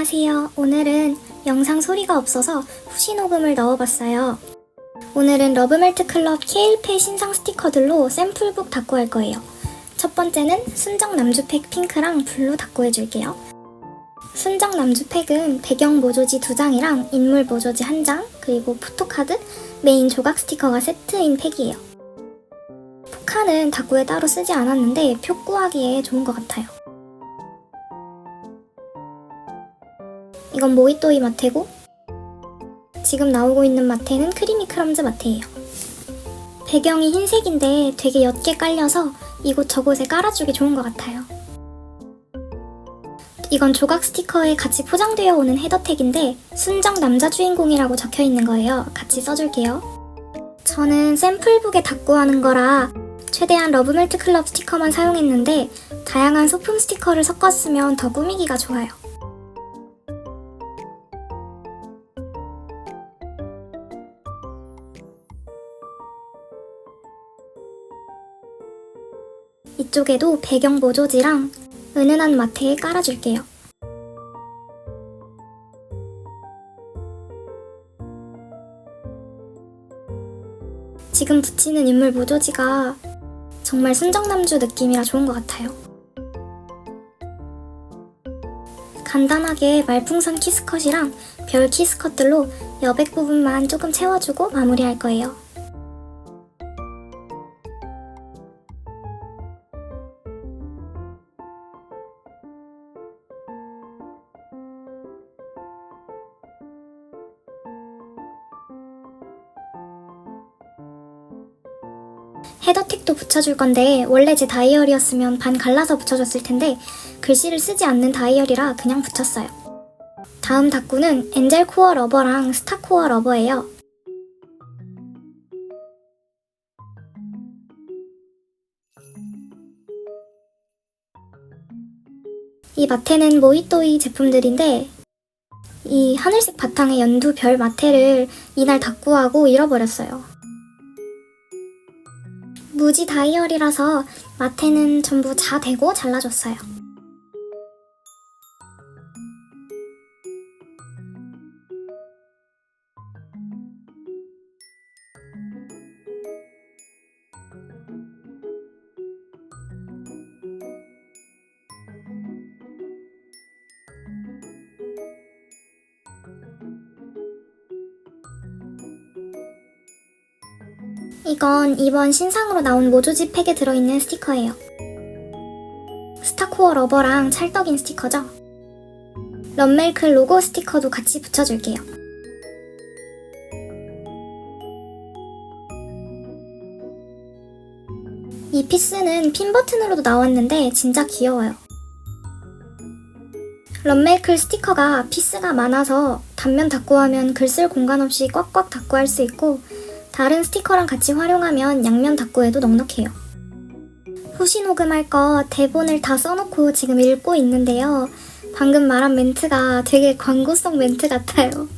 안녕하세요. 오늘은 영상 소리가 없어서 후시 녹음을 넣어봤어요. 오늘은 러브멜트 클럽 케일페 신상 스티커들로 샘플북 닦고 할 거예요. 첫 번째는 순정 남주팩 핑크랑 블루 닦고 해줄게요. 순정 남주팩은 배경 모조지 두 장이랑 인물 모조지 한 장, 그리고 포토카드, 메인 조각 스티커가 세트인 팩이에요. 포카는 닦고에 따로 쓰지 않았는데 표 구하기에 좋은 것 같아요. 이건 모이또이 마테고 지금 나오고 있는 마테는 크리미 크럼즈 마테예요. 배경이 흰색인데 되게 옅게 깔려서 이곳저곳에 깔아주기 좋은 것 같아요. 이건 조각 스티커에 같이 포장되어 오는 헤더택인데 순정 남자 주인공이라고 적혀 있는 거예요. 같이 써줄게요. 저는 샘플북에 닦고 하는 거라 최대한 러브멜트 클럽 스티커만 사용했는데 다양한 소품 스티커를 섞었으면 더 꾸미기가 좋아요. 이쪽에도 배경 모조지랑 은은한 마테에 깔아줄게요. 지금 붙이는 인물 모조지가 정말 순정남주 느낌이라 좋은 것 같아요. 간단하게 말풍선 키스컷이랑 별 키스컷들로 여백 부분만 조금 채워주고 마무리할 거예요. 헤더택도 붙여줄 건데 원래 제 다이어리였으면 반 갈라서 붙여줬을 텐데 글씨를 쓰지 않는 다이어리라 그냥 붙였어요. 다음 닦구는 엔젤 코어 러버랑 스타 코어 러버예요. 이 마테는 모이또이 제품들인데 이 하늘색 바탕에 연두 별 마테를 이날 닦구하고 잃어버렸어요. 무지 다이어리라서 마테는 전부 자 대고 잘라줬어요. 이건 이번 신상으로 나온 모조지 팩에 들어있는 스티커예요. 스타코어 러버랑 찰떡인 스티커죠? 런멜크 로고 스티커도 같이 붙여줄게요. 이 피스는 핀 버튼으로도 나왔는데 진짜 귀여워요. 런멜클 스티커가 피스가 많아서 단면 닫고 하면 글 쓸 공간 없이 꽉꽉 닫고 할 수 있고 다른 스티커랑 같이 활용하면 양면 닫고해도 넉넉해요. 후시 녹음할 거 대본을 다 써놓고 지금 읽고 있는데요. 방금 말한 멘트가 되게 광고성 멘트 같아요.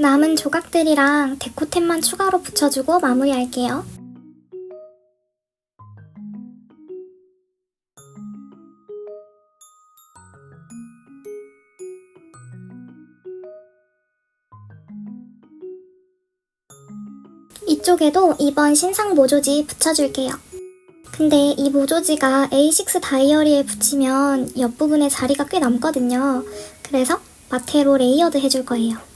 남은 조각들이랑 데코템만 추가로 붙여주고 마무리할게요. 이쪽에도 이번 신상 모조지 붙여줄게요. 근데 이 모조지가 A6 다이어리에 붙이면 옆부분에 자리가 꽤 남거든요. 그래서 마테로 레이어드 해줄 거예요.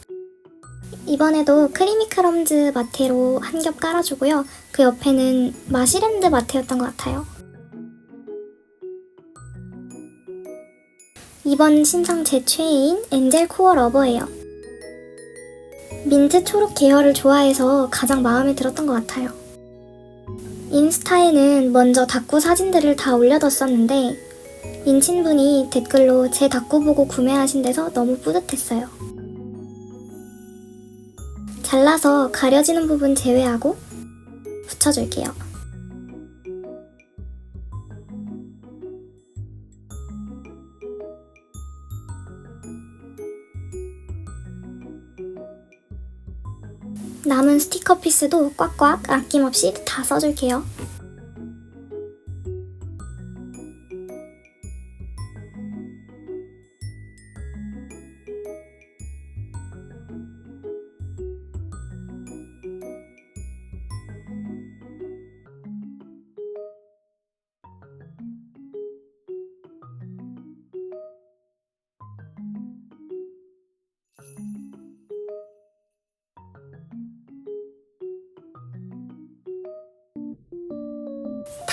이번에도 크리미 크럼즈 마테로 한 겹 깔아주고요. 그 옆에는 마시랜드 마테였던 것 같아요. 이번 신상 제 최애인 엔젤 코어 러버예요. 민트 초록 계열을 좋아해서 가장 마음에 들었던 것 같아요. 인스타에는 먼저 닭구 사진들을 다 올려뒀었는데 인친분이 댓글로 제 닭구 보고 구매하신 데서 너무 뿌듯했어요. 잘라서 가려지는 부분 제외하고 붙여줄게요. 남은 스티커 피스도 꽉꽉 아낌없이 다 써줄게요.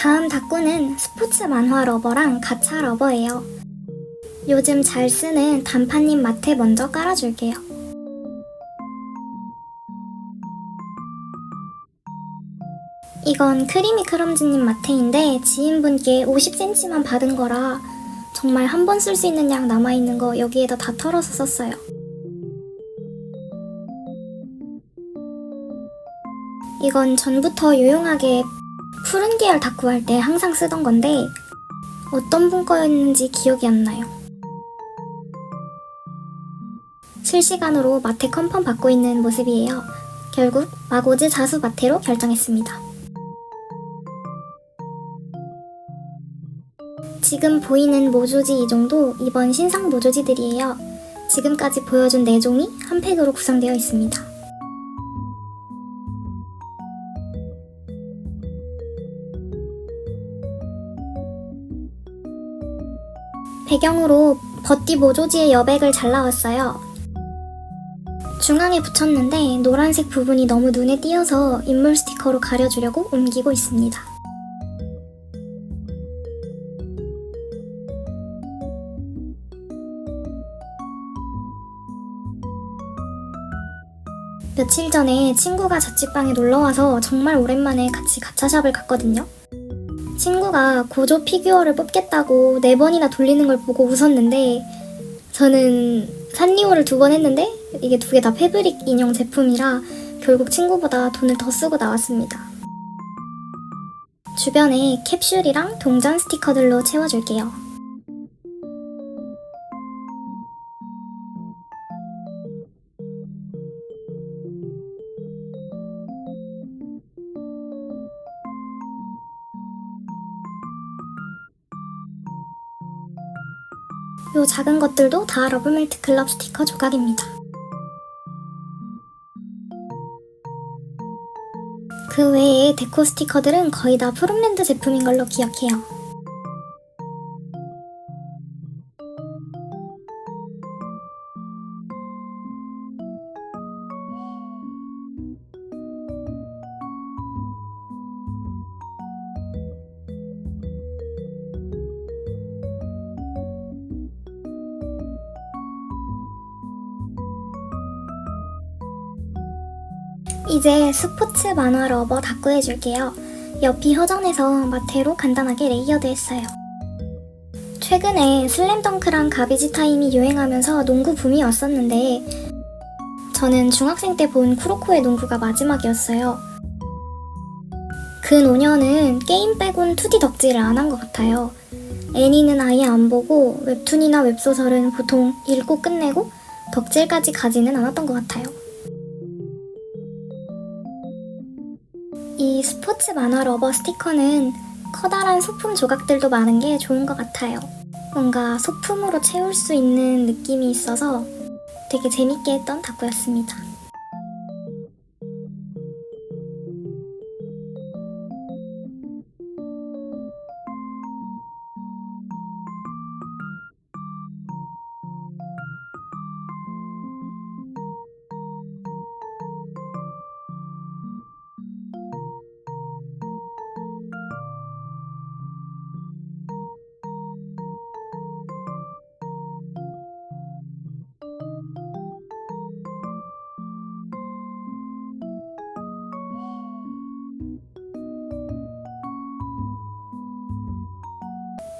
다음 닭구는 스포츠 만화 러버랑 가차 러버예요. 요즘 잘 쓰는 단판님 마테 먼저 깔아줄게요. 이건 크리미 크럼즈님 마테인데 지인분께 50cm만 받은 거라 정말 한 번 쓸 수 있는 양 남아있는 거 여기에다 다 털어서 썼어요. 이건 전부터 유용하게 푸른 계열 다쿠 할 때 항상 쓰던 건데 어떤 분 거였는지 기억이 안 나요. 실시간으로 마테 컨펌 받고 있는 모습이에요. 결국 마고즈 자수 마테로 결정했습니다. 지금 보이는 모조지 2종도 이번 신상 모조지들이에요. 지금까지 보여준 4종이 한 팩으로 구성되어 있습니다. 배경으로 버띠 모조지의 여백을 잘라왔어요. 중앙에 붙였는데 노란색 부분이 너무 눈에 띄어서 인물 스티커로 가려주려고 옮기고 있습니다. 며칠 전에 친구가 자취방에 놀러와서 정말 오랜만에 같이 가차샵을 갔거든요. 친구가 고조 피규어를 뽑겠다고 네 번이나 돌리는 걸 보고 웃었는데 저는 산리오를 두 번 했는데 이게 두 개 다 패브릭 인형 제품이라 결국 친구보다 돈을 더 쓰고 나왔습니다. 주변에 캡슐이랑 동전 스티커들로 채워줄게요. 요 작은 것들도 다 러브멜트 클럽 스티커 조각입니다. 그 외에 데코 스티커들은 거의 다 프롬랜드 제품인 걸로 기억해요. 이제 스포츠 만화 러버 닦고 해줄게요. 옆이 허전해서 마테로 간단하게 레이어드 했어요. 최근에 슬램덩크랑 가비지 타임이 유행하면서 농구 붐이 왔었는데 저는 중학생 때 본 쿠로코의 농구가 마지막이었어요. 그 노년은 게임 빼곤 2D 덕질을 안 한 것 같아요. 애니는 아예 안 보고 웹툰이나 웹소설은 보통 읽고 끝내고 덕질까지 가지는 않았던 것 같아요. 스포츠 만화 러버 스티커는 커다란 소품 조각들도 많은 게 좋은 것 같아요. 뭔가 소품으로 채울 수 있는 느낌이 있어서 되게 재밌게 했던 다꾸였습니다.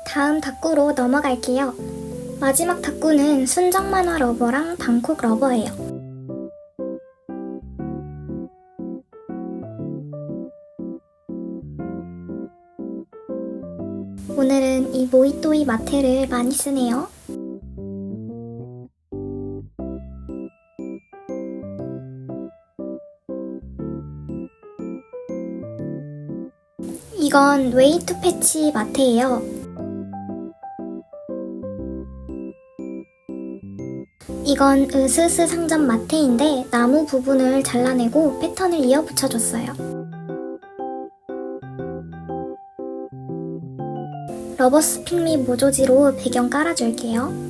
다음 덕구로 넘어갈게요. 마지막 덕구는 순정 만화 러버랑 방콕 러버예요. 오늘은 이 모이또이 마테를 많이 쓰네요. 이건 웨이투 패치 마테예요. 이건 으스스 상점 마테인데 나무 부분을 잘라내고 패턴을 이어 붙여줬어요. 러버 스픽 및 모조지로 배경 깔아줄게요.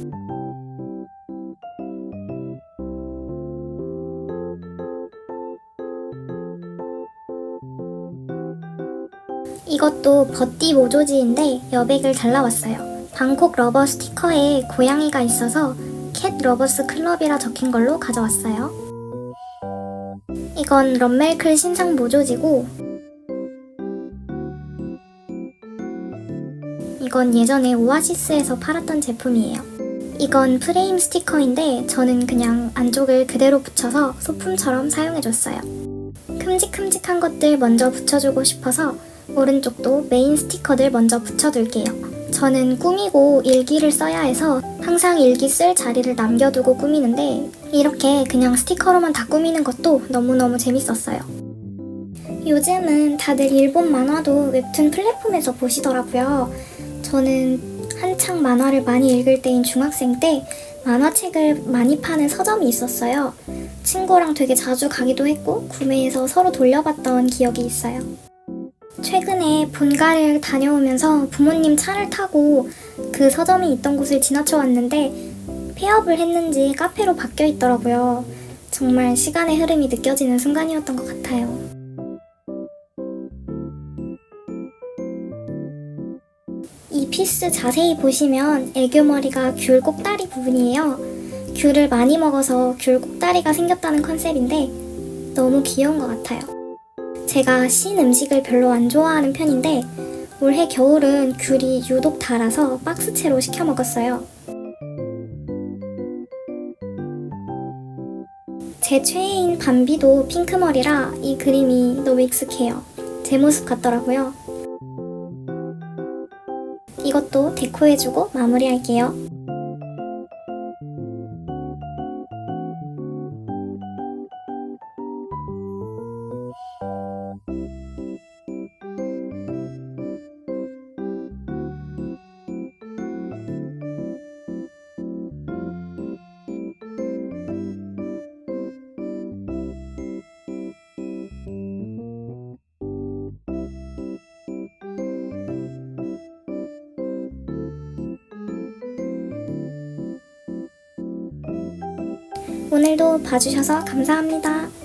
이것도 버띠 모조지인데 여백을 잘라왔어요. 방콕 러버 스티커에 고양이가 있어서 캣 러버스 클럽이라 적힌 걸로 가져왔어요. 이건 럼멜클 신상 모조지고 이건 예전에 오아시스에서 팔았던 제품이에요. 이건 프레임 스티커인데 저는 그냥 안쪽을 그대로 붙여서 소품처럼 사용해줬어요. 큼직큼직한 것들 먼저 붙여주고 싶어서 오른쪽도 메인 스티커들 먼저 붙여둘게요. 저는 꾸미고 일기를 써야 해서 항상 일기 쓸 자리를 남겨두고 꾸미는데 이렇게 그냥 스티커로만 다 꾸미는 것도 너무너무 재밌었어요. 요즘은 다들 일본 만화도 웹툰 플랫폼에서 보시더라고요. 저는 한창 만화를 많이 읽을 때인 중학생 때 만화책을 많이 파는 서점이 있었어요. 친구랑 되게 자주 가기도 했고 구매해서 서로 돌려봤던 기억이 있어요. 최근에 본가를 다녀오면서 부모님 차를 타고 그 서점이 있던 곳을 지나쳐 왔는데 폐업을 했는지 카페로 바뀌어 있더라고요. 정말 시간의 흐름이 느껴지는 순간이었던 것 같아요. 이 피스 자세히 보시면 애교머리가 귤 꼭다리 부분이에요. 귤을 많이 먹어서 귤 꼭다리가 생겼다는 컨셉인데 너무 귀여운 것 같아요. 제가 신 음식을 별로 안 좋아하는 편인데 올해 겨울은 귤이 유독 달아서 박스채로 시켜 먹었어요. 제 최애인 밤비도 핑크머리라 이 그림이 너무 익숙해요. 제 모습 같더라고요. 이것도 데코해주고 마무리할게요. 오늘도 봐주셔서 감사합니다.